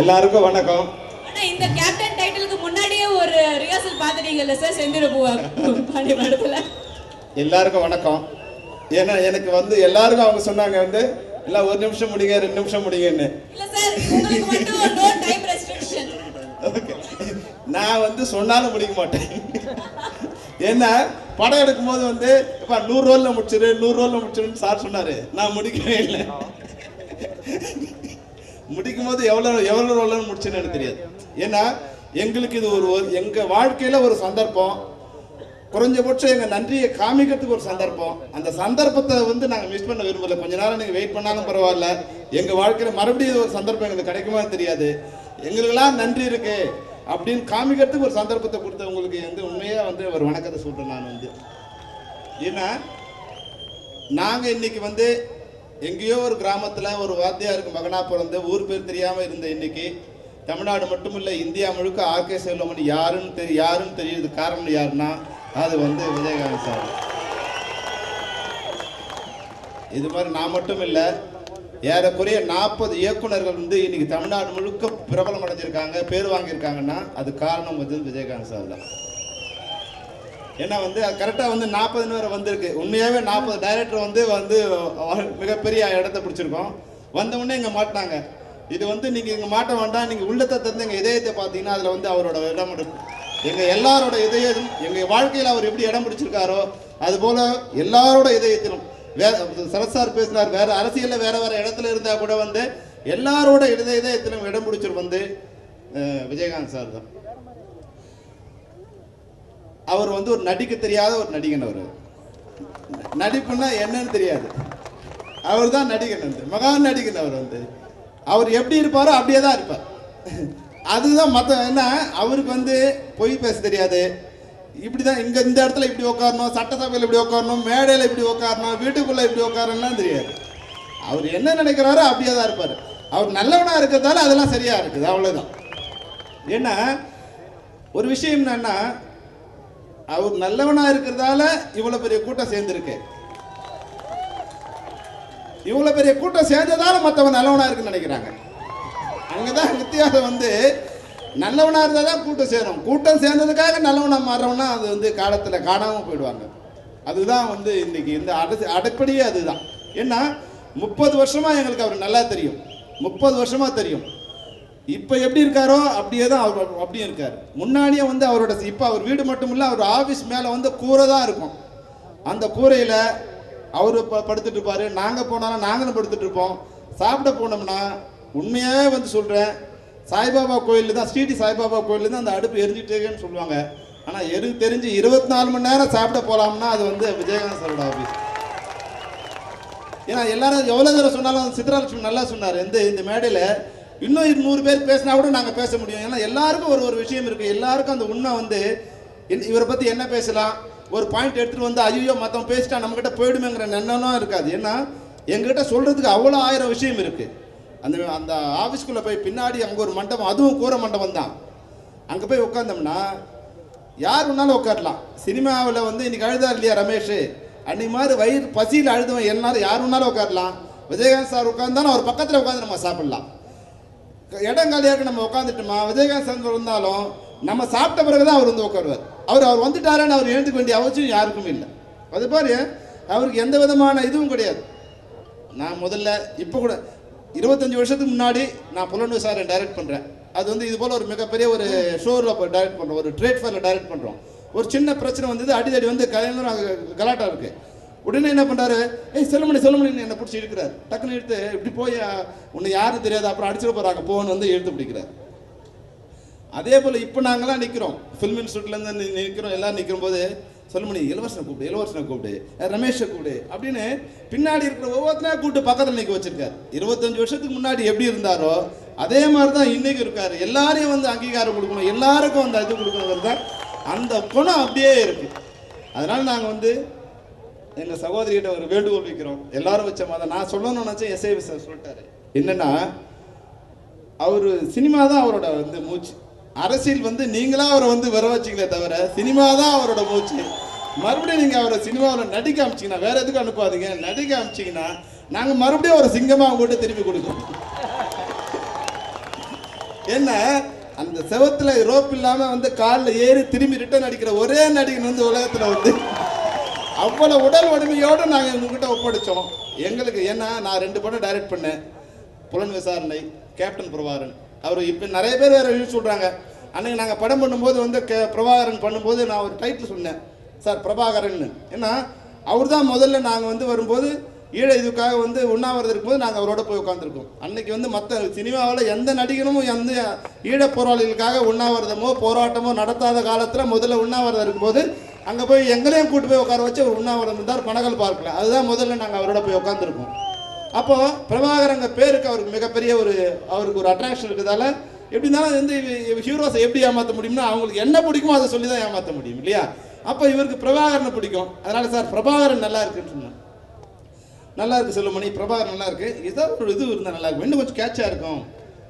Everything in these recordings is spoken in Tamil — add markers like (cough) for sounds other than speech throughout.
எல்லாருக்கும் வணக்கம். இந்த கேப்டன் டைட்டிலுக்கு முன்னாடியே ஒரு ரிஹர்சல் பார்த்துட்டீங்கல்ல சார் செந்திர பூவா படத்துல? எல்லாருக்கும் வணக்கம். ஏன்னா எனக்கு வந்து எல்லாருக்கும் அவங்க சொன்னாங்க வந்து எல்லாம் ஒரு நிமிஷம் முடிங்க ரெண்டு நிமிஷம் முடிங்கன்னு. இல்ல சார் உங்களுக்கு மட்டும் நோ டைம் ரெஸ்ட்ரிக்ஷன் Okay. நான் வந்து சொன்னாலும் முடிக்க மாட்டேன். ஏன்னா படம் எடுக்கும்போது வந்து இப்போ நூறு ரோல்ல முடிச்சிரு நூறு ரோல்ல முடிச்சிருன்னு சார் சொன்னாரு. நான் முடிக்கவே இல்லை. முடிக்கும் போது எவ்வளோ எவ்வளோ ரோல்ல முடிச்சேன்னு எனக்கு தெரியாது. ஏன்னா எங்களுக்கு இது ஒரு ஒரு- எங்க வாழ்க்கையில ஒரு சந்தர்ப்பம். குறைஞ்சபட்சம் எங்க நன்றியை காமிக்கிறதுக்கு ஒரு சந்தர்ப்பம். அந்த சந்தர்ப்பத்தை வந்து நாங்க மிஸ் பண்ண விரும்பல. கொஞ்ச நேரம் நீங்க வெயிட் பண்ணாலும் பரவாயில்ல. எங்க வாழ்க்கையில மறுபடியும் இது ஒரு சந்தர்ப்பம் எங்களுக்கு கிடைக்குமா தெரியாது. எங்களுக்கெல்லாம் நன்றி இருக்கு அப்படின்னு காமிக்கிறதுக்கு ஒரு சந்தர்ப்பத்தை கொடுத்த உங்களுக்கு வந்து உண்மையா வந்து ஒரு வணக்கத்தை சொல்றேன் நான் வந்து. ஏன்னா நாங்க இன்னைக்கு வந்து எங்கேயோ ஒரு கிராமத்தில் ஒரு வாத்தியாருக்கு மகனாக பிறந்து ஊர் பேர் தெரியாமல் இருந்த இன்னைக்கு தமிழ்நாடு மட்டுமில்ல இந்தியா முழுக்க ஆர்கே செல்வமணி யாருன்னு தெரி யாருன்னு தெரியுது காரணம் யாருன்னா அது வந்து விஜயகாந்த் சார். இது மாதிரி நான் மட்டும் இல்லை ஏறக்குறைய நாற்பது இயக்குனர்கள் வந்து இன்னைக்கு தமிழ்நாடு முழுக்க பிரபலம் அடைஞ்சிருக்காங்க பேர் வாங்கியிருக்காங்கன்னா அது காரணம் வந்து விஜயகாந்த் சார் தான். ஏன்னா வந்து கரெக்டாக வந்து நாற்பது வேறு வந்திருக்கு. உண்மையாகவே நாற்பது டைரக்டர் வந்து வந்து மிகப்பெரிய இடத்த பிடிச்சிருக்கோம். வந்தவுடனே இங்கே மாட்டினாங்க. இது வந்து நீங்கள் இங்கே மாட்ட வேண்டாம் நீங்கள் உள்ளத்தை திறந்து எங்கள் இதயத்தை பார்த்தீங்கன்னா அதில் வந்து அவரோட இடம் இருக்கும் எங்கள் எல்லாரோட இதயம் எங்கள் வாழ்க்கையில் அவர் எப்படி இடம் பிடிச்சிருக்காரோ அதுபோல் எல்லாரோட இதயத்திலும் வேற சரசார் பேசினார் வேற அரசியலில் வேற வேற இடத்துல இருந்தால் கூட வந்து எல்லாரோட இதய இதயத்திலும் இடம் பிடிச்சிரு வந்து விஜயகாந்த் சார் தான். அவர் வந்து ஒரு நடிக்க தெரியாத ஒரு நடிகன் அவர். நடிப்புன்னா என்னன்னு தெரியாது. அவர் தான் நடிகன் வந்து மகா நடிகன் அவர் வந்து. அவர் எப்படி இருப்பாரோ அப்படியே தான் இருப்பார். அதுதான் மற்ற என்ன அவருக்கு வந்து பொய் பேச தெரியாது. இப்படி தான் இங்கே இந்த இடத்துல இப்படி உட்காரணும் சட்டசபையில் இப்படி உட்காரணும் மேடையில் இப்படி உட்காரணும் வீட்டுக்குள்ளே இப்படி உட்காரணும்லாம் தெரியாது. அவர் என்ன நினைக்கிறாரோ அப்படியே தான் இருப்பார். அவர் நல்லவனாக இருக்கிறதால அதெல்லாம் சரியாக இருக்குது அவ்வளோதான் ஏன்னா ஒரு விஷயம் என்னன்னா அவர் நல்லவனா இருக்கிறதால இவ்வளவு பெரிய கூட்டம் சேர்ந்திருக்கு. இவ்வளவு பெரிய கூட்டம் சேர்ந்ததால மற்றவன் நல்லவனா இருக்குன்னு நினைக்கிறாங்க. அங்கதான் வித்தியாசம் வந்து நல்லவனா இருந்தா தான் கூட்டம் சேரும். கூட்டம் சேர்ந்ததுக்காக நல்லவனா மாறவனா அது வந்து காலத்துல காணாம போயிடுவாங்க. அதுதான் வந்து இன்னைக்கு இந்த அடை அடைப்படியே அதுதான். ஏன்னா முப்பது வருஷமா எங்களுக்கு அவர் நல்லா தெரியும். முப்பது வருஷமா தெரியும். இப்போ எப்படி இருக்காரோ அப்படியே தான் அவர் அப்படியே இருக்கார். முன்னாடியே வந்து அவரோட இப்போ அவர் வீடு மட்டும் இல்லை அவர் ஆஃபீஸ் மேலே வந்து கூரை தான் இருக்கும். அந்த கூரையில் அவர் ப படுத்துட்டு இருப்பாரு. நாங்கள் போனாலும் நாங்களும் படுத்துட்டு இருப்போம். சாப்பிட போனோம்னா உண்மையாகவே வந்து சொல்கிறேன் சாய்பாபா கோயிலில் தான் ஸ்ரீடி சாய்பாபா கோயிலில் தான் அந்த அடுப்பு எரிஞ்சிட்டேன்னு சொல்லுவாங்க. ஆனால் எனக்கு தெரிஞ்சு இருபத்தி நாலு மணி நேரம் சாப்பிட போகலாம்னா அது வந்து விஜயகாந்த் சாரோட ஆஃபீஸ் ஏன்னா எல்லாரும் எவ்வளோ தூரம் சொன்னாலும் சித்ராலட்சுமி நல்லா சொன்னார். இந்த இந்த மேடையில் இன்னும் நூறு பேர் பேசினா கூட நாங்கள் பேச முடியும். ஏன்னா எல்லாருக்கும் ஒரு ஒரு விஷயம் இருக்குது எல்லாருக்கும் அந்த உண்மை வந்து இன்- இவரை பற்றி என்ன பேசலாம்? ஒரு பாயிண்ட் எடுத்துகிட்டு வந்து ஐயோ மற்றவன் பேசிட்டா நம்மக்கிட்ட போயிடுமேங்கிற எண்ணம்லாம் இருக்காது. ஏன்னா எங்ககிட்ட சொல்கிறதுக்கு அவ்வளோ ஆயிரம் விஷயம் இருக்குது அந்த அந்த ஆஃபீஸ்க்குள்ளே போய் பின்னாடி அங்கே ஒரு மண்டபம் அதுவும் கூற மண்டபம் தான். அங்கே போய் உட்காந்தோம்னா யார் வேணாலும் உட்காரலாம் சினிமாவில் வந்து இன்னைக்கு அழுதார் இல்லையா ரமேஷ்? அன்னைக்கு மாதிரி வயிறு பசியில் அழுதுவன் எல்லாரும் யார் வேணாலும் உட்காரலாம் விஜயகாந்த் சார் உட்காந்தாலும் அவர் பக்கத்தில் உட்காந்து நம்ம சாப்பிடலாம். இடம் காலியாக நம்ம உட்காந்துட்டோமா விஜயகாந்த் சார் இருந்தாலும் நம்ம சாப்பிட்ட பிறகு தான் அவர் வந்து உட்காருவார். அவர் அவர் வந்துட்டாரன்னு அவர் எழுந்துக்க வேண்டிய அவசியம் யாருக்கும் இல்லை. அது பாரு அவருக்கு எந்த விதமான இதுவும் கிடையாது. நான் முதல்ல இப்போ கூட இருபத்தஞ்சி வருஷத்துக்கு முன்னாடி நான் புலன் சாரை டைரக்ட் பண்ணுறேன் அது வந்து இது போல் ஒரு மிகப்பெரிய ஒரு ஷோரில் போய் டைரக்ட் பண்ணுறோம் ஒரு ட்ரேட் ஃபேரில் டைரக்ட் பண்ணுறோம் ஒரு சின்ன பிரச்சனை வந்தது அடிதடி வந்து கலைஞரும் கலாட்டா இருக்குது உடனே என்ன பண்ணுறாரு ஏய் செல்லுமணி செல்லுமணி என்னை பிடிச்சி இழுக்கிறார். டக்குன்னு எடுத்து இப்படி போய் உன்னை யாரும் தெரியாது. அப்புறம் அடிச்சிட போகிறாங்க போன்னு வந்து எடுத்து பிடிக்கிறார். அதே போல் இப்போ நாங்களாம் நிற்கிறோம் ஃபில்ம் இன்ஸ்டியூட்லேருந்து நிற்கிறோம் எல்லாம் நிற்கும் போது சொல்லுமணி இளவரசனை கூப்பிடு இளவரசனை கூப்பிடு ரமேஷை கூப்பிடு அப்படின்னு பின்னாடி இருக்கிற ஒவ்வொருத்தனா கூப்பிட்டு பக்கத்தில் நிற்க வச்சிருக்காரு. இருபத்தஞ்சு வருஷத்துக்கு முன்னாடி எப்படி இருந்தாரோ அதே மாதிரி தான் இன்னைக்கு இருக்காரு. எல்லாரையும் வந்து அங்கீகாரம் கொடுக்கணும். எல்லாருக்கும் அந்த இது கொடுக்கணுங்கிறது தான் அந்த குணம் அப்படியே இருக்கு. அதனால நாங்கள் வந்து எங்கள் சகோதரிகிட்ட ஒரு வேண்டுகோள் வைக்கிறோம். எல்லாரும் வச்ச மாதிரி நான் சொல்லணும்னு நினச்சேன் எஸ்ஐ சார் சொல்லிட்டாரு. என்னன்னா அவர் சினிமா தான் அவரோட வந்து மூச்சு. அரசியல் வந்து நீங்களா அவரை வந்து வர வச்சிங்களே தவிர சினிமா தான் அவரோட மூச்சு. மறுபடியும் நீங்கள் அவரை சினிமாவில் நடிக்க அமைச்சிங்கன்னா வேற எதுக்கும் அனுப்பாதீங்க? நடிக்க அமைச்சிங்கன்னா நாங்கள் மறுபடியும் ஒரு சிங்கமாக உங்கள்கிட்ட திருப்பி கொடுக்கணும். என்ன? அந்த செவத்துல ரோப் இல்லாம வந்து காலில் ஏறி திரும்பி ரிட்டர்ன் அடிக்கிற ஒரே நடிகன் வந்து உலகத்துல வந்து அவ்வளோ உடல் வலிமையோடு நாங்கள் உங்ககிட்ட ஒப்படைச்சோம். எங்களுக்கு ஏன்னா நான் ரெண்டு படம் டைரக்ட் பண்ணேன். புலன் விசாரணை கேப்டன் பிரபாகரன். அவர் இப்போ நிறைய பேர் வேறு ரிவ்யூ சொல்கிறாங்க அன்னைக்கு நாங்கள் படம் பண்ணும்போது வந்து கே பிரபாகரன் பண்ணும்போது நான் ஒரு டைட்டில் சொன்னேன். சார் பிரபாகரன் ஏன்னா அவர் தான் முதல்ல நாங்கள் வந்து வரும்போது ஈழ இதுக்காக வந்து உண்ணாவிரதம் இருக்கும்போது நாங்கள் அவரோட போய் உட்காந்துருக்கோம் அன்னைக்கு வந்து மற்ற சினிமாவில் எந்த நடிகனும் எந்த ஈழ போராளிகளுக்காக உண்ணாவிரதமோ போராட்டமோ நடத்தாத காலத்தில் முதல்ல உண்ணாவிரதம் இருக்கும்போது அங்கே போய் எங்களையும் கூட்டு போய் உட்கார வச்சு அவர் உண்ணாவிரதம் இருந்தார் பனகல் பார்க்கல அதுதான் முதல்ல நாங்கள் அவரோட போய் உட்காந்துருக்கோம் அப்போ பிரபாகரங்க பேருக்கு அவருக்கு மிகப்பெரிய ஒரு அவருக்கு ஒரு அட்ராக்ஷன் இருக்கிறதால எப்படி இருந்தாலும் வந்து ஹீரோஸை எப்படி ஏமாற்ற முடியும்னா அவங்களுக்கு என்ன பிடிக்குமோ அதை சொல்லி தான் ஏமாற்ற முடியும் இல்லையா? அப்போ இவருக்கு பிரபாகரனை பிடிக்கும். அதனால சார் பிரபாகரன் நல்லா இருக்குன்னு சொன்னேன் நல்லா இருக்கு செல்லுமணி பிரபாகரன் நல்லா இருக்கு. ஏதாவது ஒரு இது இருந்தால் நல்லா இருக்கும். இன்னும் கொஞ்சம் கேட்சாக இருக்கும்.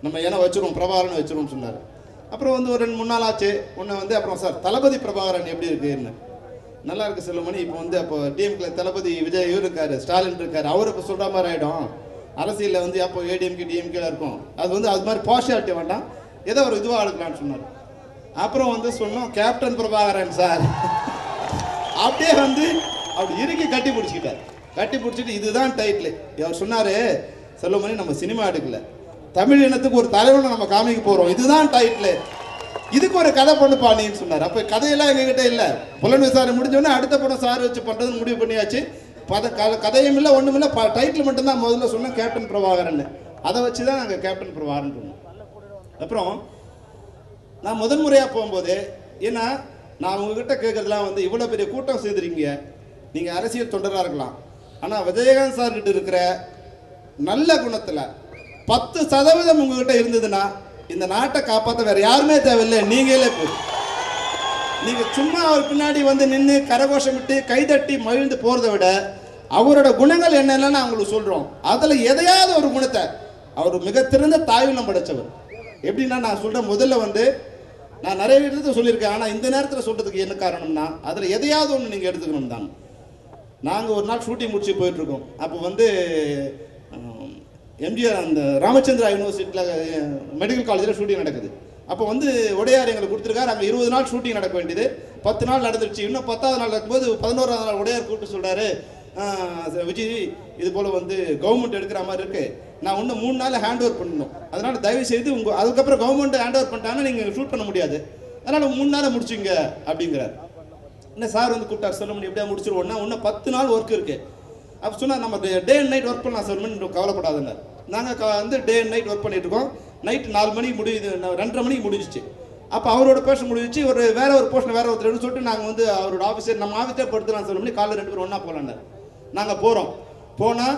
நம்ம ஏன்னா வச்சிருவோம் பிரபாகரன் வச்சிருவோம்னு சொன்னார். அப்புறம் வந்து ஒரு ரெண்டு மூணு நாள் ஆச்சு. ஒன்று வந்து அப்புறம் சார் தளபதி பிரபாகரன் எப்படி இருக்குன்னு. நல்லா இருக்கு செல்லுமணி. இப்போ வந்து அப்போ டிஎம்கே தளபதி விஜய் இவர் இருக்காரு ஸ்டாலின் இருக்காரு. அவர் இப்போ சொல்கிற மாதிரி ஆகிடும் அரசியலில் வந்து அப்போ ஏடிஎம்கே டிஎம்கேல இருக்கும். அது வந்து அது மாதிரி பார்ஷியாலிட்டி வேண்டாம். ஏதோ ஒரு இதுவாக எடுக்கலாம்னு சொன்னார். அப்புறம் வந்து சொன்னோம் கேப்டன் பிரபாகரன் சார். அப்படியே வந்து அப்படி இறுக்கி கட்டி பிடிச்சிக்கிட்டார். கட்டி பிடிச்சிட்டு இதுதான் டைட்டில் அவர் சொன்னார் செல்லுமணி நம்ம சினிமா எடுக்கல. தமிழ் இனத்துக்கு ஒரு தலைவனை நம்ம காமிக்க போறோம். இதுதான் டைட்டில் இதுக்கு ஒரு கதை பண்ணுப்பா நீன்னு சொன்னார். அப்ப கதையெல்லாம் எங்ககிட்ட இல்ல. புலன் விசாரணை முடிஞ்சோடனே அடுத்த படம் சார் வச்சு பண்ணுறதுன்னு முடிவு பண்ணியாச்சு. பத க- கதையும் இல்லை ஒண்ணும் இல்லை. டைட்டில் மட்டும்தான் முதல்ல சொன்னோம் கேப்டன் பிரபாகரன் அதை வச்சு தான் நாங்கள் கேப்டன் பிரபாகரன் சொன்னோம். அப்புறம் நான் முதன் முறையாக போகும்போது ஏன்னா நான் உங்ககிட்ட கேட்கறதுலாம் வந்து இவ்வளோ பெரிய கூட்டம் சேர்ந்துருக்கீங்க நீங்கள் அரசியல் தொண்டராக இருக்கலாம். ஆனால் விஜயகாந்த் சார் கிட்ட இருக்கிற நல்ல குணத்தில் பத்து சதவீதம் உங்ககிட்ட இருந்ததுன்னா இந்த நாட்டை காப்பாற்ற வேற யாருமே தேவையில்லை. நீங்களே போதும் நீங்க சும்மா அவர் பின்னாடி வந்து நின்று கரகோஷமிட்டு கைதட்டி மகிழ்ந்து போறதை விட அவரோட குணங்கள் என்னென்னு அவங்களுக்கு சொல்றோம். அதுல எதையாவது ஒரு குணத்தை அவர் மிக திறந்த தாயுள்ளம் படைச்சவர். எப்படின்னா நான் சொல்றேன் முதல்ல வந்து நான் நிறைய இடத்துல சொல்லியிருக்கேன். ஆனால் இந்த நேரத்தில் சொல்றதுக்கு என்ன காரணம்னா அதில் எதையாவது ஒன்று நீங்கள் எடுத்துக்கணும் தான் நாங்கள் ஒரு நாள் ஷூட்டிங் முடிச்சு போயிட்டுருக்கோம் அப்போ வந்து எம்ஜிஆர் அந்த ராமச்சந்திரா யூனிவர்சிட்டியில் மெடிக்கல் காலேஜில் ஷூட்டிங் நடக்குது. அப்போ வந்து உடையார் எங்களுக்கு கொடுத்துருக்காரு. அங்கே இருபது நாள் ஷூட்டிங் நடக்க வேண்டியது. பத்து நாள் நடந்துருச்சு. இன்னும் பத்தாவது நாள் நடக்கும்போது பதினோராவது நாள் உடையார் கூப்பிட்டு சொல்கிறாரு விஜய் இது போல் வந்து கவர்மெண்ட் எடுக்கிற மாதிரி இருக்குது நான் இன்னும் மூணு நாள் ஹேண்ட் ஓவர் பண்ணணும். அதனால் தயவு செய்து உங்கள் அதுக்கப்புறம் கவர்மெண்ட் ஹேண்ட் ஓவர் பண்ணிட்டாங்கன்னா நீங்கள் ஷூட் பண்ண முடியாது. அதனால் மூணு நாளை முடிச்சுங்க அப்படிங்கிறார். என்ன சார் வந்து கூப்பிட்டார்? சொல்ல முடியும். எப்படியா முடிச்சிருவோம்னா இன்னும் பத்து நாள் ஒர்க் இருக்குது அப்போ சொன்னால் நம்ம டே அண்ட் நைட் ஒர்க் பண்ணலாம் சார் மணி கவலைப்படாதுன்னார் நாங்கள் வந்து டே அண்ட் நைட் ஒர்க் பண்ணிட்டு இருக்கோம். நைட் நாலு மணிக்கு முடியுது ரெண்டரை மணிக்கு முடிஞ்சிச்சு. அப்போ அவரோட போர்ஷன் முடிஞ்சிச்சு. ஒரு வேற ஒரு போர்ஷன் வேற ஒருத்தர் சொல்லிட்டு நாங்கள் வந்து அவரோட ஆஃபீஸர் நம்ம ஆஃபீஸே படுத்துலாம் சார். மணி காலையில் ரெண்டு பேரும் ஒன்றா போகலான்னார் நாங்கள் போகிறோம் போனால்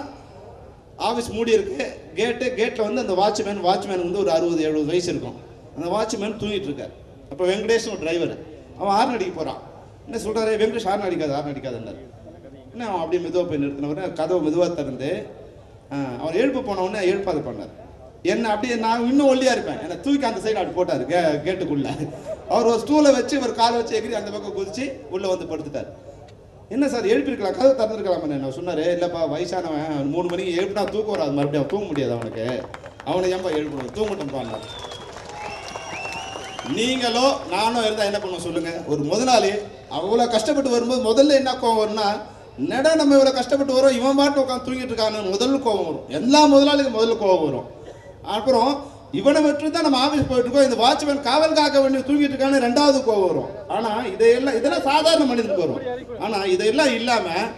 ஆஃபீஸ் மூடி இருக்கு. கேட்டு கேட்டில் வந்து அந்த வாட்ச்மேன் வாட்ச்மேன் வந்து ஒரு அறுபது எழுபது வயசு இருக்கும். அந்த வாட்ச்மேன் தூங்கிட்டு இருக்கார். அப்போ வெங்கடேஷன் ஒரு டிரைவர் அவன் ஹார்ன் அடிக்க போகிறான் என்ன சொல்கிறாரு வெங்கடேஷ் ஹார்ன் அடிக்காது ஹார்ன் அடிக்காதுன்னாரு. என்ன அவன் அப்படியே மெதுவாக போய் நிறுத்தினவரு கதவை மெதுவாக திறந்து அவர் எழுப்பு போன உடனே எழுப்பாது பண்ணார். என்ன அப்படியே நான் இன்னும் ஒல்லியா இருப்பேன். என்னை தூக்கி அந்த சைடு அப்படி போட்டார் கே கேட்டுக்குள்ள. அவர் ஒரு ஸ்டூலை வச்சு ஒரு காலை வச்சு எகிரி அந்த பக்கம் குதிச்சு உள்ளே வந்து படுத்துட்டார். என்ன சார் எழுப்பியிருக்கலாம் கதவை திறந்துருக்கலாம் நான் சொன்னார் இல்லைப்பா வயசானவன் மூணு மணிக்கு எழுப்பினா தூக்கம் வராது மறுபடியும் தூங்க முடியாது அவனுக்கு. அவனை ஏன்பா எழுப்பணும்? தூங்கட்டும்ப்பாங்க நீங்களோ நானும் இருந்தால் என்ன பண்ணுவோம் சொல்லுங்கள் ஒரு முதலாளி அவ்வளோ கஷ்டப்பட்டு வரும்போது முதல்ல என்ன கோவம்னா என்னடா நம்ம இவ்வளோ கஷ்டப்பட்டு வரோம்? இவன் பாட்டு உட்காந்து தூங்கிட்டு இருக்கான்னு முதல் கோவம் வரும். எல்லா முதலாளிக்கும் முதல் கோபம் வரும். அப்புறம் இவனை விட்டு தான் நம்ம ஆஃபீஸ் போயிட்டு இருக்கோம். இந்த வாட்ச்மேன் காவல் காக்க வேண்டிய தூங்கிட்டு இருக்கான்னு ரெண்டாவது கோவம் வரும். ஆனால் இதையெல்லாம் இதெல்லாம் சாதாரண மனிதனுக்கு வரும். ஆனால் இதையெல்லாம் இல்லாமல்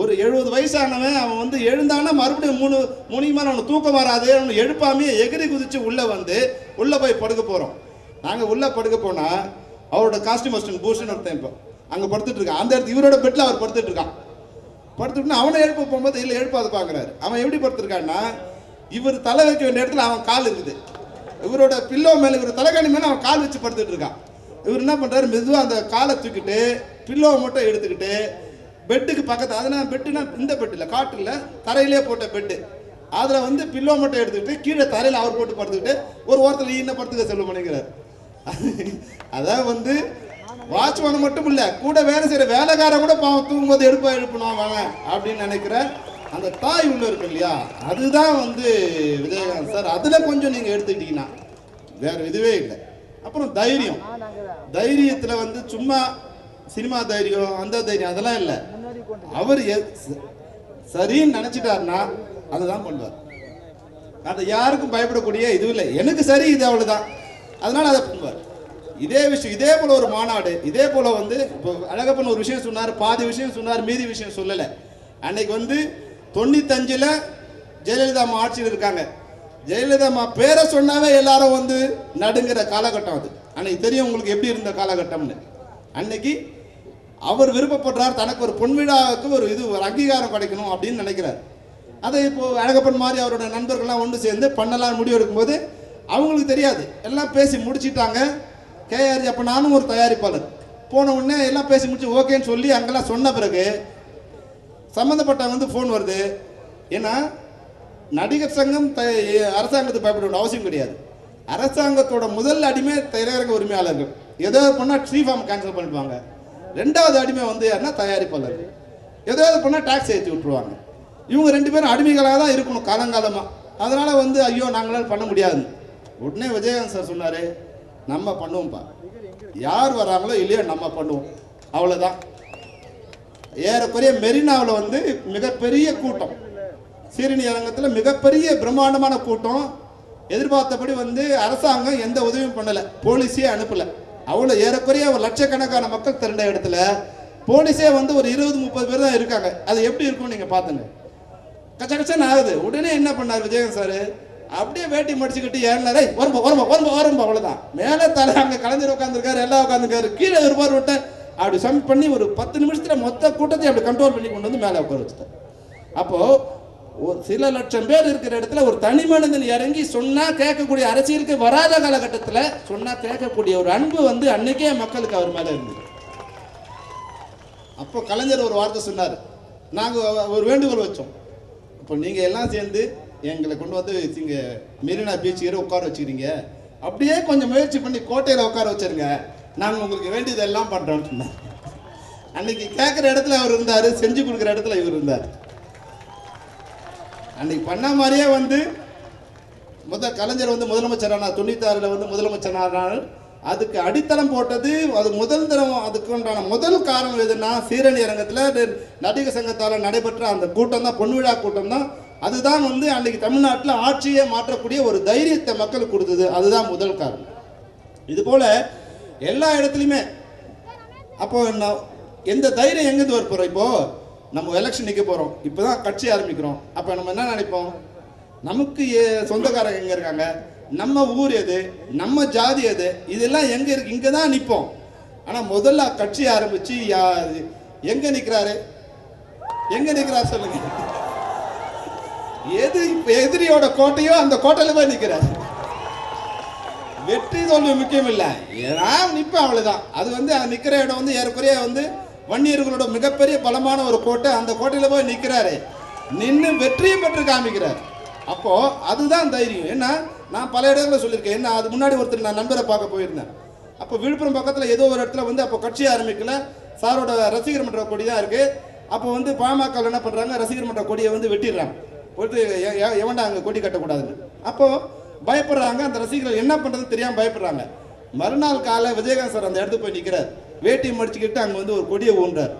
ஒரு எழுபது வயசானவன் அவன் வந்து எழுந்தானா மறுபடியும் மூணு மூணுமா மேலே அவனுக்கு தூக்கம் வராது அவனை எழுப்பாமே எகிரி குதிச்சு உள்ளே வந்து உள்ளே போய் படுக்க போகிறோம் நாங்கள் உள்ளே படுக்க போனால் அவரோட காஸ்டியூம் பூஷன் ஒருத்தன் இப்போ அங்கே படுத்துட்டு இருக்கான். அந்த இடத்து இவரோட பெட்டில் அவர் படுத்துட்டு இருக்கான். படுத்துட்டு அவனை எழுப்ப போகும்போது இல்லை எழுப்பாத பார்க்குறாரு அவன் எப்படி படுத்திருக்கான்னா இவர் தலை வைக்க வேண்டிய இடத்துல அவன் கால் இருக்குது. இவரோட பில்லோ மேலே இவர் தலைகாணி மேலே அவன் கால் வச்சு படுத்துட்டு இருக்கான். இவர் என்ன பண்ணுறாரு மெதுவாக அந்த காலை தூக்கிட்டு பில்லோவை மட்டும் எடுத்துக்கிட்டு பெட்டுக்கு பக்கத்து அதனால் பெட்டுனா இந்த பெட்டில் இல்லை காட்டுல தரையிலே போட்ட பெட்டு அதில் வந்து பில்லோ மட்டும் எடுத்துக்கிட்டு கீழே தரையில் அவர் போட்டு படுத்துக்கிட்டு ஒரு ஓரத்தில் ஈன படுத்துக்க? செல்வம் பண்ணிக்கிறார் அதான் வந்து வாட்ச்மேன் மட்டும் இல்ல கூட வேலை செய்யற வேலைக்காரன் கூட பாவம் தூங்கும்போது எழுப்ப எழுப்பணும் வாங்க அப்படின்னு நினைக்கிற அந்த தாய் உள்ள இருக்கு இல்லையா? அதுதான் வந்து விஜயகாந்த் சார். அதுல கொஞ்சம் நீங்க எடுத்துக்கிட்டீங்கன்னா வேற இதுவே இல்லை. அப்புறம் தைரியம். தைரியத்துல வந்து சும்மா சினிமா தைரியம் அந்த தைரியம் அதெல்லாம் இல்லை. அவர் சரின்னு நினைச்சிட்டாருன்னா அதுதான் பண்ணுவார். அது யாருக்கும் பயப்படக்கூடிய இது இல்லை. எனக்கு சரி இது அவ்வளவுதான். அதனால அதை பண்ணுவார். இதே விஷயம் இதே போல ஒரு மாநாடு இதே போல வந்து இப்போ அழகப்பன் ஒரு விஷயம் சொன்னார் பாதி விஷயம் சொன்னார் மீதி விஷயம் சொல்லலை. அன்னைக்கு வந்து தொண்ணூத்தஞ்சில் ஜெயலலிதா அம்மா ஆட்சியில் இருக்காங்க. ஜெயலலிதா அம்மா பேரை சொன்னாவே எல்லாரும் வந்து நடுங்கிற காலகட்டம் அது. அன்னைக்கு தெரியும் உங்களுக்கு எப்படி இருந்த காலகட்டம்னு. அன்னைக்கு அவர் விருப்பப்படுறார் தனக்கு ஒரு பொன் விழாவுக்கு ஒரு இது ஒரு அங்கீகாரம் கிடைக்கணும் அப்படின்னு நினைக்கிறார். அதை இப்போ அழகப்பன் மாதிரி அவரோட நண்பர்கள்லாம் ஒன்று சேர்ந்து பண்ணலாம் முடிவு எடுக்கும்போது அவங்களுக்கு தெரியாது. எல்லாம் பேசி முடிச்சிட்டாங்க. கேஆர் அப்போ நானும் ஒரு தயாரிப்பாளர். போன உடனே எல்லாம் பேசி முடிச்சு ஓகேன்னு சொல்லி அங்கெல்லாம் சொன்ன பிறகு சம்மந்தப்பட்டவங்க வந்து ஃபோன் வருது. ஏன்னா நடிகர் சங்கம் த அரசாங்கத்துக்கு பயப்பட வேண்டிய அவசியம் கிடையாது. அரசாங்கத்தோட முதல் அடிமை திரையரங்க உரிமையாளர்கள். ஏதோ பண்ணால் ட்ரீ ஃபார்ம் கேன்சல் பண்ணிடுவாங்க. ரெண்டாவது அடிமை வந்து யாருன்னா தயாரிப்பாளர்கள் ஏதாவது பண்ணால் டேக்ஸ் ஏற்றி விட்டுருவாங்க. இவங்க ரெண்டு பேரும் அடிமைகளாக தான் இருக்கணும் காலங்காலமாக அதனால் வந்து ஐயோ நாங்களால் பண்ண முடியாது. உடனே விஜயகாந்த் சார் சொன்னார் நம்ம பண்ணுவோம்ப்பா. யார் வராங்களோ இல்லையோ நம்ம பண்ணுவோம். அவ்வளோதான் ஏறக்குறைய மெரினாவில் வந்து மிகப்பெரிய கூட்டம். சீரணி அரங்கத்தில் மிகப்பெரிய பிரம்மாண்டமான கூட்டம். எதிர்பார்த்தபடி வந்து அரசாங்கம் எந்த உதவியும் பண்ணலை. போலீஸே அனுப்பலை. அவ்வளோ ஏறக்குறைய ஒரு லட்சக்கணக்கான மக்கள் திரண்ட இடத்துல போலீஸே வந்து ஒரு இருபது முப்பது பேர் தான் இருக்காங்க. அது எப்படி இருக்கும்னு நீங்கள் பார்த்துங்க. கச்ச கச்சன்னு ஆகுது. உடனே என்ன பண்ணார் விஜயகாந்த் சார்? அப்படியே வேட்டி மடிச்சுக்கிட்டு ஏறினாரே வரும்பா வரும்பா வரும்பா வரும்பா அவ்வளோதான் மேலே தலை அங்கே கலைஞர் உட்காந்துருக்காரு எல்லாம் உட்காந்துருக்காரு கீழே இருப்பார் விட்டேன் அப்படி சம் பண்ணி ஒரு பத்து நிமிஷத்தில் மொத்த கூட்டத்தையும் அப்படி கண்ட்ரோல் பண்ணி கொண்டு வந்து மேலே உட்கார வச்சுட்டார். அப்போ ஒரு சில லட்சம் பேர் இருக்கிற இடத்துல ஒரு தனி மனிதன் இறங்கி சொன்னா கேட்கக்கூடிய அரசியலுக்கு வராத காலகட்டத்தில் சொன்னா கேட்கக்கூடிய ஒரு அன்பு வந்து அன்னைக்கே மக்களுக்கு அவர் மேலே இருந்தது. அப்போ கலைஞர் ஒரு வார்த்தை சொன்னார். நாங்கள் ஒரு வேண்டுகோள் வச்சோம். இப்போ நீங்கள் எல்லாம் சேர்ந்து எங்களை கொண்டு வந்து இங்கே மெரினா பீச் ஏற உட்கார வச்சுக்கிறீங்க அப்படியே கொஞ்சம் முயற்சி பண்ணி கோட்டையில் உட்கார வச்சிருங்க. நாங்கள் உங்களுக்கு வேண்டியதெல்லாம் பண்ணுறோம்னு சொன்னார். அன்னைக்கு கேட்குற இடத்துல அவர் இருந்தார் செஞ்சு கொடுக்குற இடத்துல இவர் இருந்தார். அன்னைக்கு பண்ண மாதிரியே வந்து முதல் கலைஞர் வந்து முதலமைச்சரானார் தொண்ணூத்தாறில் வந்து முதலமைச்சரானார். அதுக்கு அடித்தளம் போட்டது அது முதல் தரம் அதுக்கு உண்டான முதல் காரணம் எதுன்னா சீரணி அரங்கத்தில் நடிகர் சங்கத்தால் நடைபெற்ற அந்த கூட்டம் தான் பொன்விழா கூட்டம் தான். அதுதான் வந்து அன்னைக்கு தமிழ்நாட்டில் ஆட்சியை மாற்றக்கூடிய ஒரு தைரியத்தை மக்களுக்கு கொடுத்தது. அதுதான் முதல் காரணம். இது போல எல்லா இடத்துலையுமே அப்போ எந்த தைரியம் எங்கேருந்து வர இப்போது இப்போ? நம்ம எலெக்ஷன் நிற்க போகிறோம் இப்போ தான் கட்சி ஆரம்பிக்கிறோம். அப்போ நம்ம என்ன நினைப்போம்? நமக்கு ஏ- சொந்தக்காரங்க எங்கே இருக்காங்க? நம்ம ஊர் எது? நம்ம ஜாதி எது? இதெல்லாம் எங்கே இருக்கு? இங்கே தான் நிற்போம் ஆனால் முதல்ல கட்சி ஆரம்பித்து யா எங்கே நிற்கிறாரு எங்கே நிற்கிறார் சொல்லுங்க. எது இப்போ எதிரியோட கோட்டையோ அந்த கோட்டையில போய் நிற்கிறார் வெற்றி தோல்வி முக்கியம் இல்லை நான் நிற்பேன் அவ்வளோதான் அது வந்து அந்த நிற்கிற இடம் வந்து ஏறக்குறைய வந்து வன்னியர்களோட மிகப்பெரிய பலமான ஒரு கோட்டை அந்த கோட்டையில் போய் நிற்கிறாரு நின்று வெற்றியை பெற்று காமிக்கிறார். அப்போது அதுதான் தைரியம். ஏன்னா நான் பல இடங்களில் சொல்லியிருக்கேன். என்ன அது முன்னாடி ஒருத்தர் நான் நண்பரை பார்க்க போயிருந்தேன். அப்போ விழுப்புரம் பக்கத்தில் ஏதோ ஒரு இடத்துல வந்து அப்போ கட்சி ஆரம்பிக்கல. சாரோட ரசிகர் மன்ற கொடி தான் இருக்குது அப்போ வந்து பாமக என்ன பண்ணுறாங்க ரசிகர் மன்ற கொடியை வந்து வெட்டிடுறாங்க. ஒருத்தர் எவன்டா அங்கே கொடி கட்டக்கூடாதுன்னு. அப்போது பயப்படுறாங்க அந்த ரசிகர்கள் என்ன பண்ணுறது தெரியாமல் பயப்படுறாங்க. மறுநாள் காலை விஜயகாந்த் சார் அந்த இடத்துக்கு போய் நிற்கிறார் வேட்டி மடிச்சுக்கிட்டு அங்கே வந்து ஒரு கொடியை ஊன்றார்.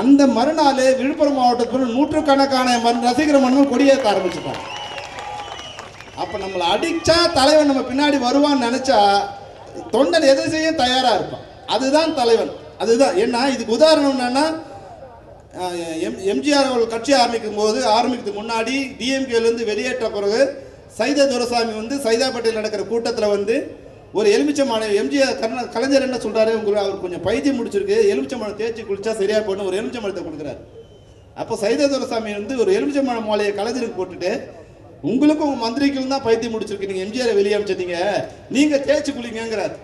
அந்த மறுநாள் விழுப்புரம் மாவட்டத்தில் நூற்றுக்கணக்கான மண் ரசிகர் மண்ணும் கொடியேற்ற ஆரம்பிச்சுட்டாங்க அப்போ நம்மளை அடித்தா தலைவன் நம்ம பின்னாடி வருவான்னு நினச்சா தொண்டன் எதை செய்ய தயாராக இருப்பான்? அதுதான் தலைவன். அதுதான். ஏன்னா இதுக்கு உதாரணம் என்னன்னா எம் எம்ஜிஆர் அவர்கள் கட்சி ஆரம்பிக்கும் போது ஆரம்பிக்கிறதுக்கு முன்னாடி டிஎம்கேலேருந்து வெளியேற்ற பிறகு சைத துரசாமி வந்து சைதாப்பேட்டையில் நடக்கிற கூட்டத்தில் வந்து ஒரு எலுமிச்சம்பழம் எம்ஜிஆர் கர்ண கலைஞர் என்ன சொல்கிறாரு உங்களுக்கு அவர் கொஞ்சம் பைத்தியம் முடிச்சிருக்கு. எலுமிச்சம்பழம் தேய்ச்சி குளிச்சா சரியாக போடணும் ஒரு எலுமிச்சம்பழத்தை கொடுக்குறாரு. அப்போ சைத துரசாமி வந்து ஒரு எலுமிச்சம்பழம் மாலையை கலைஞருக்கு போட்டுட்டு உங்களுக்கும் உங்கள் மந்திரிக்கும் தான் பைத்தியம் முடிச்சிருக்கு. நீங்கள் எம்ஜிஆரை வெளியே அமைச்சிட்டீங்க நீங்கள் தேய்ச்சி குளிங்கிறார்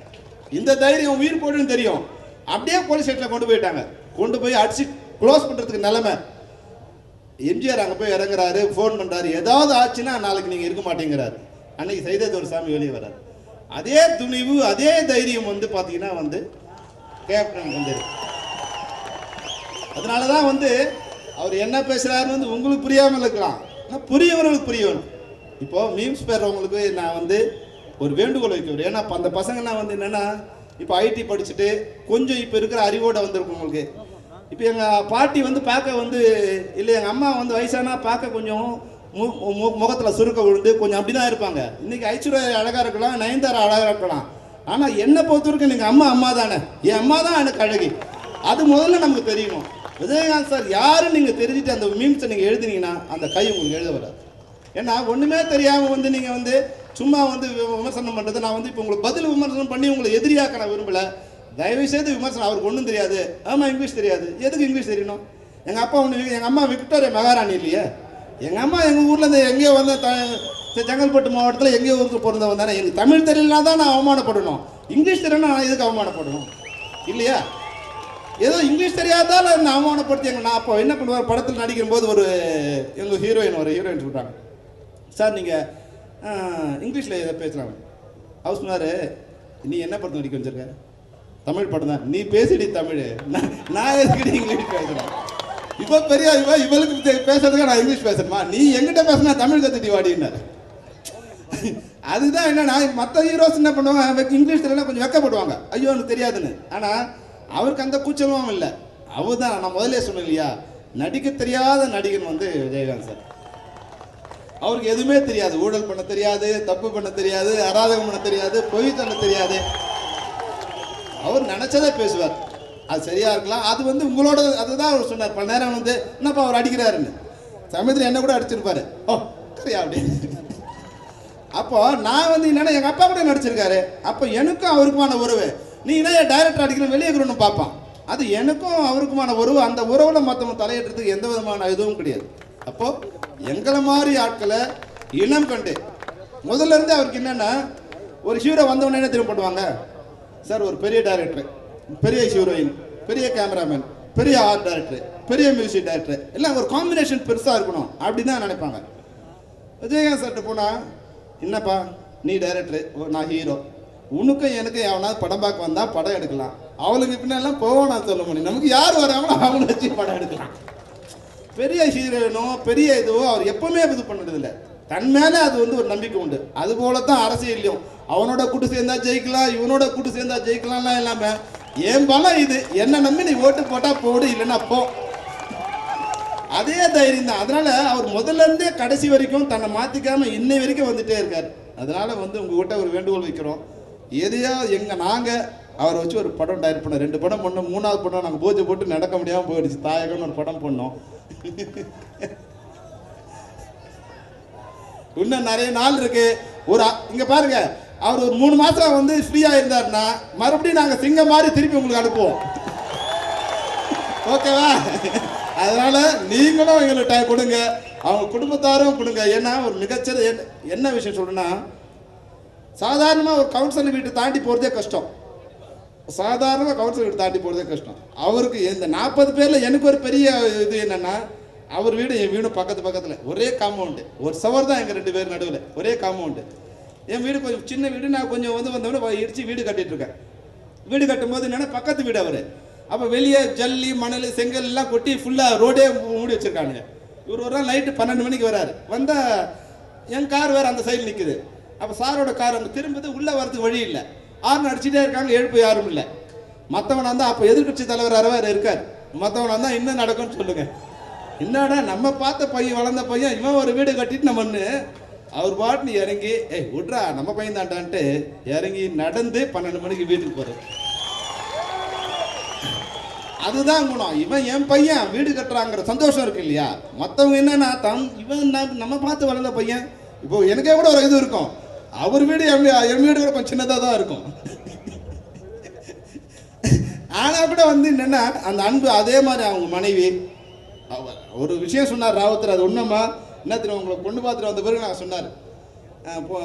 இந்த தைரியம் உயிர் போடுன்னு தெரியும். அப்படியே போலீஸ் ஸ்டேட்டில் கொண்டு போயிட்டாங்க. கொண்டு போய் அடிச்சு க்ளோஸ் பண்ணுறதுக்கு நிலமை. எம்ஜிஆர் அங்கே போய் இறங்குறாரு ஃபோன் பண்ணுறாரு ஏதாவது ஆச்சுன்னா நாளைக்கு நீங்கள் இருக்க மாட்டேங்கிறாரு. அன்னைக்கு சைதத் ஒரு சாமி வெளியே வராரு அதே துணிவு அதே தைரியம் வந்து பார்த்தீங்கன்னா வந்து கேப்டன் வந்து. அதனால தான் வந்து அவர் என்ன பேசுகிறாருன்னு வந்து உங்களுக்கு புரியாமல் இருக்கலாம். ஆனால் புரியவர்களுக்கு புரியணும். இப்போது மீம்ஸ் பெறவங்களுக்கு நான் வந்து ஒரு வேண்டுகோள் வைக்கிறோம் ஏன்னா அந்த பசங்கள்லாம் வந்து என்னன்னா இப்போ ஐடி படிச்சுட்டு கொஞ்சம் இப்போ இருக்கிற அறிவோடு வந்திருக்கும் உங்களுக்கு. இப்போ எங்கள் பாட்டி வந்து பார்க்க வந்து இல்லை எங்கள் அம்மா வந்து வயசானா பார்க்க கொஞ்சம் மு- மு- சுருக்க விழுந்து கொஞ்சம் அப்படி தான் இருப்பாங்க. இன்றைக்கி ஐஸ்வர்யா அழகாக இருக்கலாம் நயன்தாரா அழகாக இருக்கலாம். ஆனால் என்னை பொறுத்த வரைக்கும் அம்மா அம்மா தானே. என் அம்மா தான் எனக்கு அழகி. அது முதல்ல நமக்கு தெரியணும் விஜயகாந்த் சார் யாருன்னு நீங்கள் தெரிஞ்சுட்டு அந்த மீம்ஸை நீங்கள் எழுதுனீங்கன்னா அந்த கை உங்களுக்கு எழுத வராது. ஏன்னா ஒன்றுமே தெரியாமல் வந்து நீங்கள் வந்து சும்மா வந்து விமர்சனம் பண்ணுறது நான் வந்து இப்போ உங்களுக்கு பதில் விமர்சனம் பண்ணி உங்களை எதிரியாக்க நான் விரும்பலை. தயவு செய்து விமர்சனம். அவருக்கு ஒன்றும் தெரியாது. ஆமாம் இங்கிலீஷ் தெரியாது. எதுக்கு இங்கிலீஷ் தெரியணும்? எங்கள் அப்பா ஒன்று எங்கள் அம்மா விக்டோரியா மகாராணி இல்லையே? எங்கள் அம்மா எங்கள் ஊரில் இருந்து எங்கேயோ வந்து த- செங்கல்பட்டு மாவட்டத்தில் எங்கேயோ ஊருக்கு பிறந்தவன் தானே எனக்கு தமிழ் தெரியலனா தான் நான் அவமானப்படணும். இங்கிலீஷ் தெரியலனா நான் எதுக்கு அவமானப்படணும்? இல்லையா? ஏதோ இங்கிலீஷ் தெரியாதால என்ன அவமானப்படுத்தி எங்கள் நான் அப்போ என்ன பண்ணுவார்? படத்தில் நடிக்கும் போது ஒரு எங்கள் ஹீரோயின் ஒரு ஹீரோயின் சொல்கிறாங்க சார் நீங்கள் இங்கிலீஷில் எதை பேசுகிறாங்க அவர் சொன்னாரு நீ என்ன படத்தில் நடிக்க வச்சிருக்க? தமிழ் படம் தான். நீ பேசிடி தமிழ். நான் நான் எதுக்கிட்ட இங்கிலீஷ் பேசுறேன் இப்போ பெரிய இவ இவளுக்கு பேசுறதுக்கு நான் இங்கிலீஷ் பேசுறேமா நீ எங்கிட்ட பேசுனா தமிழ் கத்துட்டி வாடினாரு அதுதான் என்னன்னா மற்ற ஹீரோஸ் என்ன பண்ணுவாங்க? இங்கிலீஷ் தெரியல கொஞ்சம் வெக்கப்படுவாங்க ஐயோ எனக்கு தெரியாதுன்னு. ஆனால் அவருக்கு அந்த கூச்சலும் இல்லை. அவர் தான் நான் முதல்ல சொன்னேன் இல்லையா? நடிக்க தெரியாத நடிகன் வந்து விஜயகாந்த் சார். அவருக்கு எதுவுமே தெரியாது. ஊழல் பண்ண தெரியாது தப்பு பண்ண தெரியாது அராதகம் பண்ண தெரியாது பொய் சொல்ல தெரியாது. அவர் நினைச்சதை பேசுவார். அது சரியா இருக்கலாம். அது வந்து உங்களோட அதுதான் அவர் சொன்னார். பல நேரம் வந்து என்னப்பா அவர் அடிக்கிறாருன்னு. சமயத்தில் என்ன கூட அடிச்சிருப்பாரு. ஓ சரியா அப்படின்னு. அப்போ நான் வந்து என்னன்னா எங்க அப்பா கூட நடிச்சிருக்காரு. அப்போ எனக்கும் அவருக்குமான உறவு. நீ என்ன டைரக்டர் அடிக்கிற வெளியே இருக்கிறவனு பார்ப்பான். அது எனக்கும் அவருக்குமான உறவு. அந்த உறவுல மற்றவங்க தலையிடுறதுக்கு எந்த விதமான இதுவும் கிடையாது. அப்போ எங்களை மாதிரி ஆட்களை இனம் கண்டு முதல்ல இருந்து அவருக்கு என்னன்னா ஒரு ஹீரோ வந்தவொடனே என்ன திரும்ப பண்ணுவாங்க? சார் ஒரு பெரிய டைரக்டர் பெரிய ஹீரோயின் பெரிய கேமராமேன் பெரிய ஆர்ட் டைரக்டர் பெரிய மியூசிக் டைரக்டர் எல்லாம் ஒரு காம்பினேஷன் பெருசாக இருக்கணும் அப்படின்னு தான் நினைப்பாங்க. விஜயகாந்த் சார்ட்ட போனால் என்னப்பா நீ டைரக்டர் நான் ஹீரோ உனக்கும் எனக்கும் எவனாவது படம் பார்க்க வந்தால் படம் எடுக்கலாம். அவளுக்கு பின்னெல்லாம் போவோம் நான் சொல்ல முடியும். நமக்கு யார் வராங்களோ அவங்கள வச்சு படம் எடுக்கலாம். பெரிய ஹீரோயினோ பெரிய இதுவோ அவர் எப்பவுமே இது பண்ணதில்லை தன் மேலே அது வந்து ஒரு நம்பிக்கை உண்டு. அது போல தான் அரசியல்லையும். அவனோட கூட்டு சேர்ந்தா ஜெயிக்கலாம் இவனோட கூட்டு சேர்ந்தா ஜெயிக்கலாம்லாம் இல்லாமல் என் பலம் இது. என்ன நம்பி நீ ஓட்டு போட்டால் போடு இல்லைன்னா போ. அதே தைரியம் தான் அதனால அவர் முதல்ல இருந்தே கடைசி வரைக்கும் தன்னை மாற்றிக்காமல் இன்னை வரைக்கும் வந்துட்டே இருக்கார். அதனால வந்து உங்ககிட்ட ஒரு வேண்டுகோள் வைக்கிறோம். எதையா எங்கள் நாங்கள் அவரை வச்சு ஒரு படம் டைரக்ட் பண்ணோம். ரெண்டு படம் பண்ணோம் மூணாவது படம் நாங்கள் பூஜை போட்டு நடக்க முடியாமல் போயிடுச்சு. தாயகம்னு ஒரு படம் பண்ணோம். (laughs) இன்னும் நிறைய நாள் இருக்கு. ஒரு இங்க பாருங்க அவர் ஒரு மூணு மாசம் வந்து ஃப்ரீயா இருந்தாருன்னா மறுபடியும் நாங்க சிங்கம் மாதிரி திருப்பி உங்களுக்கு அனுப்புவோம். ஓகேவா அதனால நீங்களும் எங்களுக்கு டைம் கொடுங்க. அவங்க குடும்பத்தாரும் கொடுங்க. ஏன்னா ஒரு மிகச்சிற என்ன- என்ன விஷயம் சொல்றேன்னா சாதாரணமாக ஒரு கவுன்சிலர் வீட்டை தாண்டி போகிறதே கஷ்டம். சாதாரணமாக கவுன்சிலர் வீட்டை தாண்டி போகிறதே கஷ்டம். அவருக்கு இந்த நாற்பது பேரில் எனக்கு ஒரு பெரிய இது என்னென்னா அவர் வீடு என் வீடும் பக்கத்து பக்கத்தில். ஒரே காம்பவுண்டு ஒரு சவர் தான் எங்கள் ரெண்டு பேர் நடுவில். ஒரே காம்பவுண்டு என் வீடு கொஞ்சம் சின்ன வீடு நான் கொஞ்சம் வந்து வந்தவொடனே இடித்து வீடு கட்டிட்டுருக்கேன். வீடு கட்டும்போது என்னென்னா பக்கத்து வீடு அவர். அப்போ வெளியே ஜல்லி மணல் செங்கல் எல்லாம் கொட்டி ஃபுல்லாக ரோடே மூடி வச்சிருக்கானுங்க. இவர் ஒரு நாள் நைட்டு பன்னெண்டு மணிக்கு வராரு. வந்தால் என் கார் வேறு அந்த சைடு நிற்குது அப்போ சாரோட கார் அங்கே திரும்புது உள்ளே வரதுக்கு வழி இல்லை. ஆர்ன் அடிச்சுட்டே இருக்காங்க எழுப்பு யாரும் இல்லை. மற்றவன் வந்தா அப்போ எதிர்க்கட்சி தலைவர் அரவார் இருக்கார். மற்றவன் வந்தா என்ன நடக்கும்னு சொல்லுங்கள் என்னடா நம்ம பார்த்த பையன் வளர்ந்த பையன் இவன் ஒரு வீடு கட்டிட்டு நம்மன்னு அவர் பாட்டு இறங்கி ஏய் விட்றா நம்ம பையன் தாண்டான்ட்டு இறங்கி நடந்து பன்னெண்டு மணிக்கு வீட்டுக்கு போறது. அதுதான் குணம். இவன் என் பையன் வீடு கட்டுறாங்கிற சந்தோஷம் இருக்கு இல்லையா? மற்றவங்க என்னன்னா தம் இவன் நம்ம- நம்ம பார்த்து வளர்ந்த பையன். இப்போ எனக்கே கூட ஒரு இது இருக்கும். அவர் வீடு என் என் வீடு கூட கொஞ்சம் சின்னதாக தான் இருக்கும். ஆனால் கூட வந்து என்னென்னா அந்த அன்பு அதே மாதிரி அவங்க மனைவி ஒரு விஷயம் சொன்னார் ராவத்தர் அது ஒன்றுமா என்ன தெரியும் உங்களை பொண்ணு பாத்திரம் வந்த பிறகு நான் சொன்னார். பொ-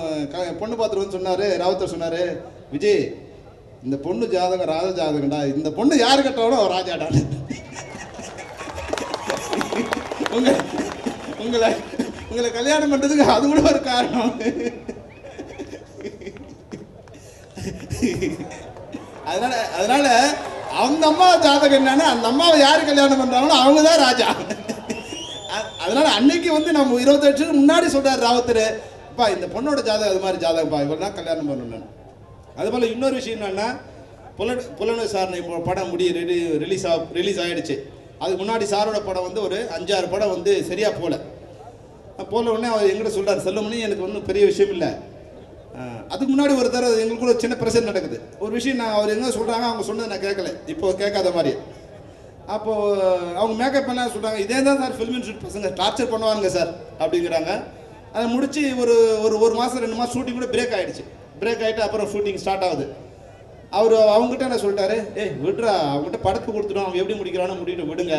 பொண்ணு பாத்திரம் வந்து சொன்னார் ராவுத்தர் சொன்னார் விஜய் இந்த பொண்ணு ஜாதகம் ராஜ ஜாதகம்டா. இந்த பொண்ணு யாரு கட்டவனோ அவன் ராஜாடா உங்க உங்களை உங்களை கல்யாணம் பண்ணுறதுக்கு அது கூட ஒரு காரணம். அதனால அதனால அந்த அம்மா ஜாதகம் என்னன்னா அந்த அம்மாவை யார் கல்யாணம் பண்றாங்களோ அவங்க தான் ராஜா. அதனால் அதனால அன்னைக்கு வந்து நம்ம இருபத்தி வருஷத்துக்கு முன்னாடி சொல்றாரு ராவத்தர் அப்பா இந்த பொண்ணோட ஜாதகம் அது மாதிரி ஜாதகம்ப்பா இவர் தான் கல்யாணம் பண்ணணும். அது போல் இன்னொரு விஷயம் என்னன்னா புலன் புலன் விசாரணை படம் முடி ரிலீஸ் ஆ ரிலீஸ் ஆகிடுச்சு அதுக்கு முன்னாடி சாரோட படம் வந்து ஒரு அஞ்சாறு படம் வந்து சரியாக போகல போன உடனே அவர் எங்கிட்ட சொல்றாரு செல்லுமணி எனக்கு ஒன்றும் பெரிய விஷயம் இல்லை. அதுக்கு முன்னாடி ஒரு தடவை எங்களுக்குள்ள சின்ன பிரச்சனை நடக்குது. ஒரு விஷயம் நான் அவர் என்ன சொல்கிறாங்க அவங்க சொன்னது நான் கேட்கல. இப்போ கேட்காத மாதிரி. அப்போது அவங்க மேக்கப் பண்ண சொல்கிறாங்க இதே தான் சார் ஃபிலிம் இன்ஸ்டியூட் பசங்க டார்ச்சர் பண்ணுவாங்க சார் அப்படிங்கிறாங்க. அதை முடித்து ஒரு ஒரு ஒரு மாதம் ரெண்டு மாதம் ஷூட்டிங் கூட பிரேக் ஆகிடுச்சு பிரேக் ஆகிட்டு அப்புறம் ஷூட்டிங் ஸ்டார்ட் ஆகுது. அவர் அவங்ககிட்ட என்ன சொல்லிட்டாரு? ஏய் விட்றா அவங்ககிட்ட படத்துக்கு கொடுத்துடும் அவன் எப்படி முடிக்கிறான்னு முடிட்டு விடுங்க.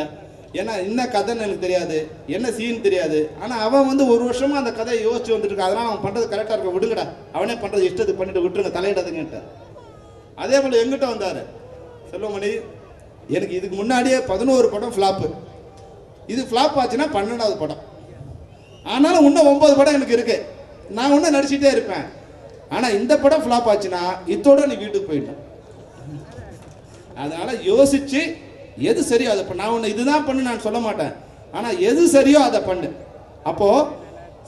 ஏன்னா என்ன கதைன்னு எனக்கு தெரியாது என்ன சீன் தெரியாது. ஆனால் அவன் வந்து ஒரு வருஷமாக அந்த கதையை யோசிச்சு வந்துட்டு இருக்கான் அவன் பண்ணுறது கரெக்டாக இருக்கும். விடுங்கடா. அவனே பண்ணுறது இஷ்டத்துக்கு பண்ணிட்டு விட்டுருங்க தலையிடாதுங்கிட்ட அதே போல் எங்கிட்ட வந்தார். செல்வமணி எனக்கு இதுக்கு முன்னாடியே பதினோரு படம் ஃப்ளாப்பு இது ஃப்ளாப் ஆச்சுன்னா பன்னெண்டாவது படம். ஆனாலும் இன்னும் ஒன்பது படம் எனக்கு இருக்குது நான் இன்னும் நடிச்சுட்டே இருப்பேன். ஆனால் இந்த படம் ஃப்ளாப் ஆச்சுன்னா இத்தோட நீ வீட்டுக்கு போயிட்டேன் அதனால் யோசித்து எது சரியோ அதை நான் உன்னை இதுதான் பண்ணு நான் சொல்ல மாட்டேன். ஆனால் எது சரியோ அதை பண்ணு. அப்போது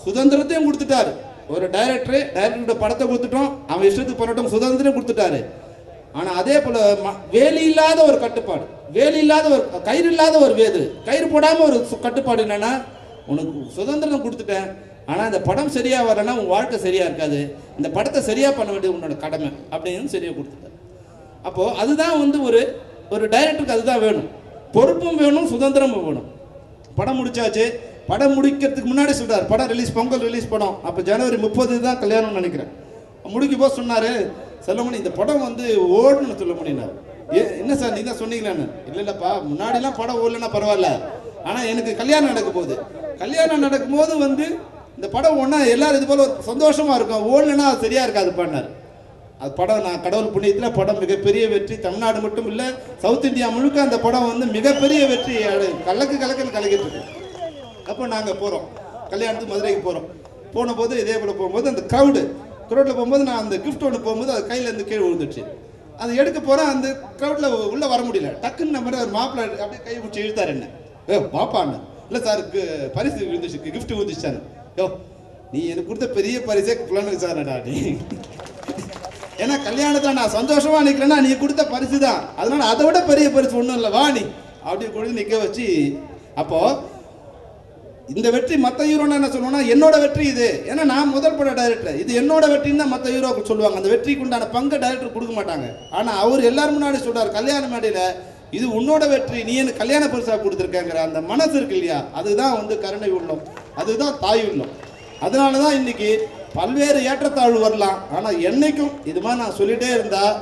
சுதந்திரத்தையும் கொடுத்துட்டாரு. ஒரு டைரக்டர் டைரக்டரோட படத்தை கொடுத்துட்டோம். அவன் இஷ்டத்துக்கு பண்ணட்டும் சுதந்திரம் கொடுத்துட்டாரு. ஆனால் அதே போல் ம- வேலி இல்லாத ஒரு கட்டுப்பாடு. வேலி இல்லாத ஒரு கயிறு இல்லாத ஒரு வேது கயிறு போடாமல் ஒரு கட்டுப்பாடு என்னென்னா உனக்கு சுதந்திரம் கொடுத்துட்டேன். ஆனால் இந்த படம் சரியாக வரலன்னா உன் வாழ்க்கை சரியாக இருக்காது. இந்த படத்தை சரியாக பண்ண வேண்டியது உன்னோட கடமை. அப்படின்னு சரியாக கொடுத்துட்டார். அப்போது அதுதான் வந்து ஒரு ஒரு டைரக்டருக்கு அதுதான் வேணும். பொறுப்பும் வேணும் சுதந்திரமும் வேணும். படம் முடிச்சாச்சு. படம் முடிக்கிறதுக்கு முன்னாடி சொல்கிறார் படம் ரிலீஸ் பொங்கல் ரிலீஸ் படம். அப்போ ஜனவரி முப்பது தான் கல்யாணம்னு நினைக்கிறேன். முடிக்கும் போது சொன்னார். செல்லமணி இந்த படம் வந்து ஓடணும்னு சொல்ல முடியினார் ஏ என்ன சார் நீ தான் சொன்னீங்களான்னு? இல்லை இல்லைப்பா முன்னாடிலாம் படம் ஓடலன்னா பரவாயில்ல. ஆனால் எனக்கு கல்யாணம் நடக்க போகுது. கல்யாணம் நடக்கும்போது வந்து இந்த படம் ஒன்றா எல்லாரும் இது போல் சந்தோஷமாக இருக்கும். ஓடலன்னா அது சரியாக இருக்காது பண்ணார் அது படம் நான் கடவுள் புண்ணியத்தில் படம் மிகப்பெரிய வெற்றி. தமிழ்நாடு மட்டும் இல்லை சவுத் இந்தியா முழுக்க அந்த படம் வந்து மிகப்பெரிய வெற்றி. கலக்கு கலக்குன்னு கலக்கிட்டு இருக்கு. அப்போ நாங்கள் போகிறோம் கல்யாணத்துக்கு மதுரைக்கு போகிறோம் போன போது இதே போல் போகும்போது அந்த க்ரௌடு க்ரௌடில் போகும்போது நான் அந்த கிஃப்ட் ஒன்று போகும்போது அது கையில் இருந்து கீழே விழுந்துச்சு அது எடுக்க போகிறேன் அந்த க்ரௌடில் உள்ளே வர முடியல. டக்குன்னு நம்ம ஒரு மாப்பிள்ளை அப்படியே கை பிடிச்சி இழுத்தார் என்ன? ஏ பாப்பான்னு இல்லை சார் பரிசு விழுந்துச்சு கிஃப்ட் விழுந்துச்சு சார் யோ நீ எனக்கு கொடுத்த பெரிய பரிசே புலனுக்கு சார் நீ ஏன்னா கல்யாணத்தில் நான் சந்தோஷமாக நிற்கிறேன்னா நீ கொடுத்த பரிசு தான் அதனால அதை விட பெரிய பரிசு ஒன்றும் இல்லை வா நீ. அப்படி கொடுத்து நிற்க வச்சு அப்போது இந்த வெற்றி மற்ற ஹீரோனா என்ன சொல்லணும்னா என்னோட வெற்றி இது. ஏன்னா நான் முதல் பட டைரக்டர் இது என்னோட வெற்றின்னு தான் மற்ற ஹீரோ சொல்லுவாங்க. அந்த வெற்றிக்கு உண்டான பங்கு டைரக்டர் கொடுக்க மாட்டாங்க. ஆனால் அவர் எல்லாரும் முன்னாடி சொல்கிறார் கல்யாண மேடையில் இது உன்னோட வெற்றி நீ எனக்கு கல்யாண பரிசாக கொடுத்துருக்கங்கிற அந்த மனசு இருக்கு இல்லையா? அதுதான் வந்து கருணை உள்ளம். அதுதான் தாய் உள்ளம். அதனால தான் இன்னைக்கு பல்வேறு ஏற்றத்தாழ்வு வரலாம். ஆனால் என்னைக்கும் இது மாதிரி நான் சொல்லிட்டே இருந்தால்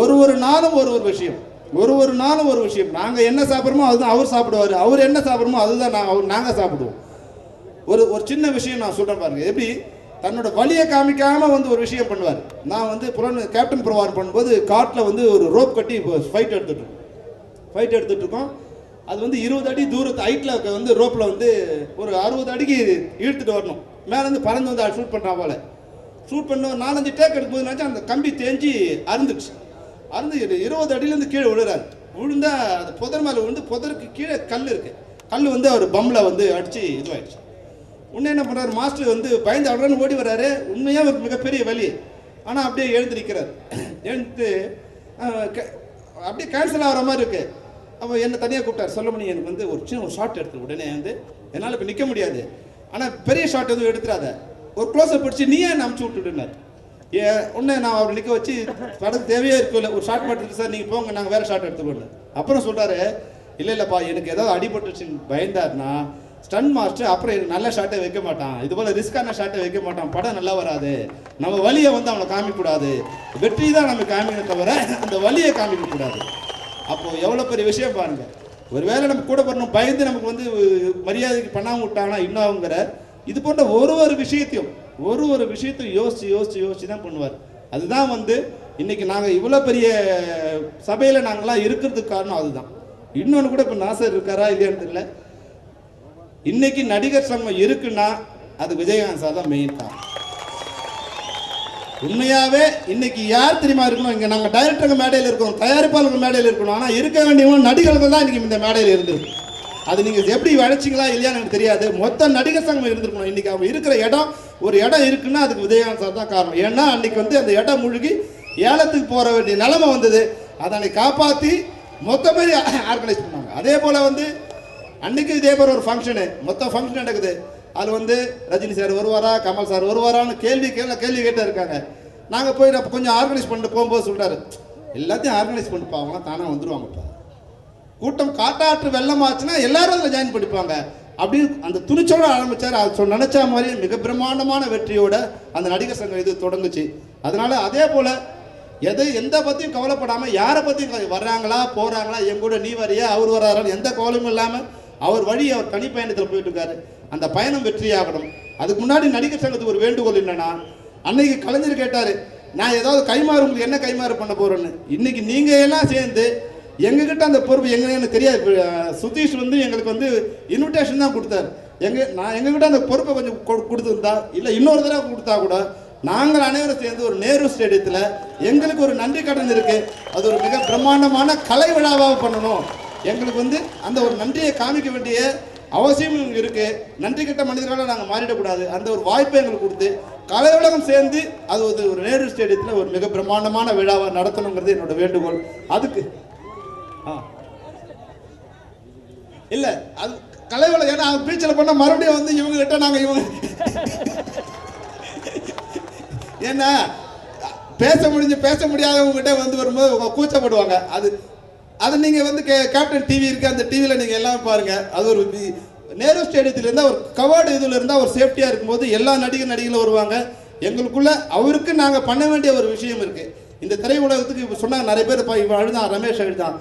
ஒரு ஒரு நாளும் ஒரு ஒரு விஷயம். ஒரு ஒரு நாளும் ஒரு விஷயம். நாங்கள் என்ன சாப்பிட்றோமோ அதுதான் அவர் சாப்பிடுவார். அவர் என்ன சாப்பிட்றோமோ அதுதான் நாங்கள் அவர் நாங்கள் சாப்பிடுவோம். ஒரு ஒரு சின்ன விஷயம் நான் சொல்கிறேன் பாருங்க. எப்படி? தன்னோட வழியை காமிக்காமல் வந்து ஒரு விஷயம் பண்ணுவார். நான் வந்து புலன் கேப்டன் பிரவார் பண்ணும்போது காட்டில் வந்து ஒரு ரோப் கட்டி ஃபைட் எடுத்துட்டு ஃபைட் எடுத்துட்டு இருக்கோம். அது வந்து இருபது அடி தூரத்து ஹைட்டில் வந்து ரோப்பில் வந்து ஒரு அறுபது அடிக்கு இழுத்துட்டு வரணும். மேலேருந்து பறந்து வந்து ஷூட் பண்ணுறா போல. ஷூட் பண்ண ஒரு நாலஞ்சு டேக் எடுக்கும்போது நினச்சா அந்த கம்பி தேஞ்சி அருந்துச்சு அறுந்து இருபது அடியிலேருந்து கீழே விழுறாரு. விழுந்தா அந்த புதர் மேலே விழுந்து புதருக்கு கீழே கல் இருக்கு. கல் வந்து அவர் பம்மில் வந்து அடித்து இதுவாயிடுச்சு. உடனே என்ன பண்ணுறாரு மாஸ்டர் வந்து பயந்து அவருன்னு ஓடி வர்றாரு. உண்மையாக ஒரு மிகப்பெரிய வலி. ஆனால் அப்படியே எழுந்திருக்கிறார் எழுந்து அப்படியே கேன்சல் ஆகிற மாதிரி இருக்கு. அப்போ என்ன தனியாக கூப்பிட்டார். சொல்லமணி எனக்கு வந்து ஒரு சின்ன ஒரு ஷாட் எடுத்து உடனே வந்து என்னால் இப்போ நிற்க முடியாது. ஆனால் பெரிய ஷாட் எதுவும் எடுத்துடாத. ஒரு க்ளோஸை பிடிச்சி நீ ஏன் அமுச்சு விட்டுடுனார் ஏ உன்ன நான் அவர் நிற்க வச்சு படம் தேவையே இருக்குல்ல ஒரு ஷாட் மட்டும் சார் நீங்கள் போங்க நாங்கள் வேறு ஷாட் எடுத்துக்கோங்க அப்புறம் சொல்கிறாரு இல்லை இல்லைப்பா எனக்கு ஏதாவது அடிபட்டுச்சுன்னு பயந்தாருன்னா ஸ்டன் மாஸ்டர் அப்புறம் எனக்கு நல்ல ஷாட்டை வைக்க மாட்டான். இது போல் ரிஸ்க்கான ஷாட்டை வைக்க மாட்டான். படம் நல்லா வராது. நம்ம வலியை வந்து அவனை காமிக்கக்கூடாது. வெற்றி தான் நம்ம காமிக்கணும் தவிர அந்த வலியை காமிக்கக்கூடாது. அப்போ எவ்வளோ பெரிய விஷயம் பாருங்கள் ஒருவேளை நம்ம கூட பண்ணணும் பயந்து நமக்கு வந்து மரியாதைக்கு பண்ணாமல் விட்டாங்கன்னா இன்னாங்கிற இது போன்ற ஒரு ஒரு விஷயத்தையும் ஒரு ஒரு விஷயத்தையும் யோசிச்சு யோசிச்சு யோசிச்சு தான் பண்ணுவார். அதுதான் வந்து இன்னைக்கு நாங்கள் இவ்வளோ பெரிய சபையில் நாங்களாம் இருக்கிறதுக்கு காரணம் அதுதான். இன்னொன்று கூட இப்போ நாசர் இருக்காரா இல்லையான்னு தெரியல. இன்னைக்கு நடிகர் சங்கம் இருக்குன்னா அது விஜயகாந்த் சார் தான் மெயின் தான். உண்மையாவே இன்னைக்கு யார் தெரியுமா இருக்கணும்? இங்க நாங்க டைரக்டருங்க மேடையில் இருக்கோம் தயாரிப்பாளர்கள் மேடையில் இருக்கணும். ஆனா இருக்க வேண்டியவங்க நடிகர்கள் தான் இன்னைக்கு இந்த மேடையில் இருந்திருக்கு. அது நீங்க எப்படி வளைச்சிங்களா இல்லையான்னு எனக்கு தெரியாது. மொத்த நடிகர் சங்கம் இருந்திருக்கணும். இன்னைக்கு அவங்க இருக்கிற இடம் ஒரு இடம் இருக்குன்னா அதுக்கு விஜயகாந்த் சார் தான் காரணம். ஏன்னா அன்னைக்கு வந்து அந்த இடம் முழுகி ஏலத்துக்கு போற வேண்டிய நிலைமை வந்தது. அதனை காப்பாற்றி காப்பாத்தி மொத்தமே ஆர்கனைஸ் பண்ணாங்க. அதே போல வந்து அன்னைக்கு இதே போல ஒரு ஃபங்க்ஷனு மொத்த ஃபங்க்ஷன் நடக்குது. அதில் வந்து ரஜினி சார் வருவாரா கமல் சார் வருவாரான்னு கேள்வி கேள்வி கேள்வி கேட்டே இருக்காங்க. நாங்கள் போய் நான் கொஞ்சம் ஆர்கனைஸ் பண்ணிட்டு போகும்போது சொல்கிறாரு எல்லாத்தையும் ஆர்கனைஸ் பண்ணிப்பா அவங்களாம் தானாக வந்துடுவாங்கப்பா கூட்டம் காட்டாற்று வெள்ளமாச்சுன்னா எல்லாரும் அதில் ஜாயின் பண்ணிப்பாங்க. அப்படி அந்த துணிச்சோட ஆரம்பிச்சார். அது சொ- மாதிரி மிக பிரம்மாண்டமான வெற்றியோட அந்த நடிகர் சங்கம் இது தொடங்குச்சு. அதனால அதே போல் எதை எந்த பற்றியும் கவலைப்படாமல் யாரை பற்றியும் வர்றாங்களா போகிறாங்களா என் கூட நீ வரியா அவர் வராரான்னு எந்த கவலையும் இல்லாமல் அவர் வழி அவர் தனிப்பயணத்தில் போயிட்டு இருக்காரு அந்த பயணம் வெற்றியாகணும். அதுக்கு முன்னாடி நடிகர் சங்கத்துக்கு ஒரு வேண்டுகோள் என்னன்னா அன்னைக்கு கலைஞர் கேட்டாரு நான் ஏதாவது கைமாறு உங்களுக்கு என்ன கைமாறு பண்ண போறேன்னு? இன்னைக்கு நீங்க எல்லாம் சேர்ந்து எங்ககிட்ட அந்த பொறுப்பு எங்கன்னு தெரியாது. சுதீஷ் வந்து எங்களுக்கு வந்து இன்விடேஷன் தான் கொடுத்தாரு. எங்க நான் எங்ககிட்ட அந்த பொறுப்பை கொஞ்சம் கொடுத்துருந்தா இல்லை இல்ல இன்னொரு தடவை கொடுத்தா கூட நாங்கள் அனைவரும் சேர்ந்து ஒரு நேரு ஸ்டேடியத்தில் எங்களுக்கு ஒரு நன்றி கடன் இருக்கு. அது ஒரு மிக பிரம்மாண்டமான கலை விழாவாக பண்ணணும். எங்களுக்கு வந்து அந்த ஒரு நன்றியை காமிக்க வேண்டிய அவசியம் இருக்கு. நன்றி கட்ட மனிதர்களாக நாங்கள் மாறிடக்கூடாது. அந்த ஒரு வாய்ப்பை எங்களுக்கு கொடுத்து கலை உலகம் சேர்ந்து அது ஒரு ஒரு நேரு ஸ்டேடியத்தில் ஒரு மிக பிரம்மாண்டமான விழாவை நடத்தணுங்கிறது என்னோட வேண்டுகோள். அதுக்கு ஆ. இல்ல அது கலை உலகம் ஏன்னா பீச்சில் பண்ண மறுபடியும் வந்து இவங்க கிட்ட நாங்க இவங்க ஏன்னா பேச முடிஞ்சு பேச முடியாதவங்க கிட்ட வந்து வரும்போது அவங்க கூச்சப்படுவாங்க. அது அது நீங்கள் வந்து கே கேப்டன் டிவி இருக்குது அந்த டிவியில் நீங்கள் எல்லாம் பாருங்கள் அது ஒரு நேரு ஸ்டேடியத்தில் இருந்தால் ஒரு கவர்டு இதில் இருந்தால் ஒரு சேஃப்டியாக இருக்கும்போது எல்லா நடிகர் நடிகளும் வருவாங்க. எங்களுக்குள்ள அவருக்கு நாங்கள் பண்ண வேண்டிய ஒரு விஷயம் இருக்குது இந்த திரையுலகத்துக்கு இப்போ சொன்னாங்க நிறைய பேர் இப்போ இவன் அழுதான் ரமேஷ் அழுதான்.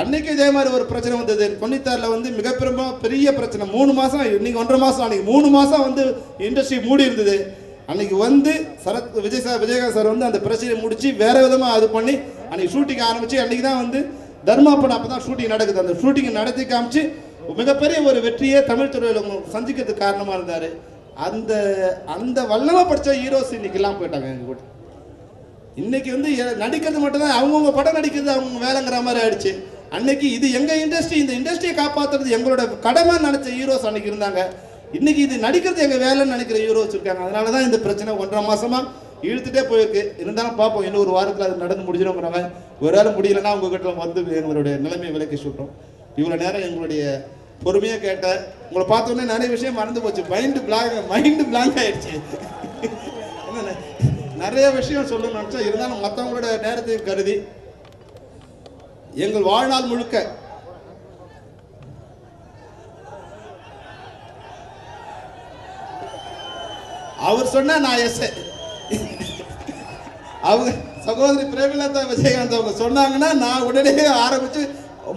அன்னைக்கு இதே மாதிரி ஒரு பிரச்சனை வந்தது. தொண்ணூத்தாறில் வந்து மிகப்பெரும் பெரிய பிரச்சனை. மூணு மாதம் இன்னைக்கு ஒன்றரை மாதம் அன்னைக்கு மூணு மாதம் வந்து இண்டஸ்ட்ரி மூடி இருந்தது. அன்னைக்கு வந்து சரத் விஜய் சார் விஜயகாந்த் சார் வந்து அந்த பிரச்சனையை முடித்து வேறு விதமாக அது பண்ணி அன்னைக்கு ஷூட்டிங் ஆரம்பித்து அன்னைக்கு தான் வந்து தர்மாப்பன் அப்போ தான் ஷூட்டிங் நடக்குது. அந்த ஷூட்டிங்கை நடத்தி காமிச்சு மிகப்பெரிய ஒரு வெற்றியை தமிழ் துறையில் சந்திக்கிறதுக்கு காரணமாக இருந்தார். அந்த அந்த வல்லமாக படித்த ஹீரோஸ் இன்னைக்கெல்லாம் போயிட்டாங்க எங்கள் கூட. இன்னைக்கு வந்து நடிக்கிறது மட்டும்தான் அவங்கவுங்க படம் நடிக்கிறது அவங்க வேலைங்கிற மாதிரி ஆயிடுச்சு. அன்னைக்கு இது எங்கள் இண்டஸ்ட்ரி இந்த இண்டஸ்ட்ரியை காப்பாத்துறது எங்களோட கடமை நினைச்ச ஹீரோஸ் அன்னைக்கு இருந்தாங்க. இன்னைக்கு இது நடிக்கிறது எங்கள் வேலைன்னு நினைக்கிற ஹீரோஸ் இருக்காங்க. அதனால தான் இந்த பிரச்சனை ஒன்றரை மாசமாக இழுத்துட்டே போயிருக்கு. இருந்தாலும் பார்ப்போம் இன்னும் ஒரு வாரத்தில் அது நடந்து முடிஞ்சிடும்ங்கிறாங்க ஒரு ஆள் முடியலன்னா உங்ககிட்ட வந்து எங்களுடைய நிலைமையை விலக்கி சொல்கிறோம் இவ்வளோ நேரம் எங்களுடைய பொறுமையாக கேட்ட உங்களை பார்த்தோன்னே நிறைய விஷயம் மறந்து போச்சு. மைண்டு பிளாக் மைண்டு பிளாங்க் ஆயிடுச்சு. என்ன நிறைய விஷயம் சொல்லணும்னு நினச்சா இருந்தாலும் மற்றவங்களோட நேரத்தை கருதி எங்கள் வாழ்நாள் முழுக்க அவர் சொன்னா நான் எஸ் அவங்க சகோதரி பிரேமலதா விஜயகாந்த் அவங்க சொன்னாங்கன்னா நான் உடனே ஆரம்பிச்சு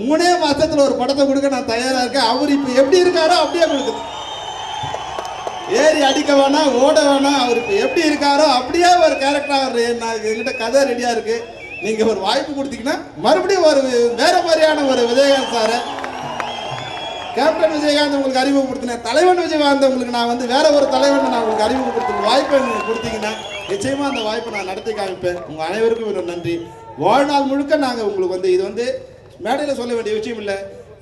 மூணே மாசத்துல ஒரு படத்தை கொடுக்க நான் தயாரா இருக்கேன். அவர் இப்ப எப்படி இருக்காரோ அப்படியே கொடுக்குது. ஏறி அடிக்க வேணாம் ஓட வேணாம் அவர் இப்போ எப்படி இருக்காரோ அப்படியே ஒரு கேரக்டர் அவர் நான் எங்கிட்ட கதை ரெடியாக இருக்கு. நீங்க ஒரு வாய்ப்பு கொடுத்தீங்கன்னா மறுபடியும் ஒரு வேற மாதிரியான ஒரு விஜயகாந்த் சாரை. கேப்டன் விஜயகாந்த் உங்களுக்கு அறிமுகப்படுத்தினேன். தலைவன் விஜயகாந்த் உங்களுக்கு நான் வந்து வேற ஒரு தலைவன் நான் உங்களுக்கு அறிமுகப்படுத்தின வாய்ப்பை கொடுத்தீங்கன்னா நிச்சயமா அந்த வாய்ப்பை நான் நடத்தி காமிப்பேன். உங்க அனைவருக்கும் ஒரு நன்றி. வாழ்நாள் முழுக்க நாங்க உங்களுக்கு வந்து இது வந்து மேடையில் சொல்ல வேண்டிய விஷயம் இல்லை.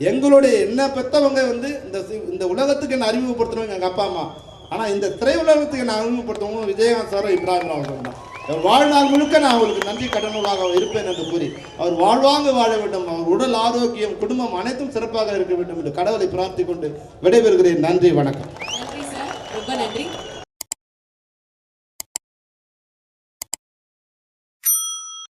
எங்களுடைய என்ன பெத்தவங்க வந்து இந்த இந்த உலகத்துக்கு என்ன அறிமுகப்படுத்தணும் எங்க அப்பா அம்மா. ஆனா இந்த திரையுலகத்துக்கு நான் அறிமுகப்படுத்தவங்க விஜயகாந்த் சாரும் இப்ராஹிம் அவர்கள் தான் வாழ்நாள் முழுக்க நான் அவருக்கு நன்றி கடனுள்ளாக இருப்பேன் என்று கூறி அவர் வாழ்வாங்க வாழ வேண்டும் அவர் உடல் ஆரோக்கியம் குடும்பம் அனைத்தும் சிறப்பாக இருக்க வேண்டும் என்று கடவுளை பிரார்த்தி கொண்டு விடைபெறுகிறேன். நன்றி வணக்கம். நன்றி சார். ரொம்ப நன்றி.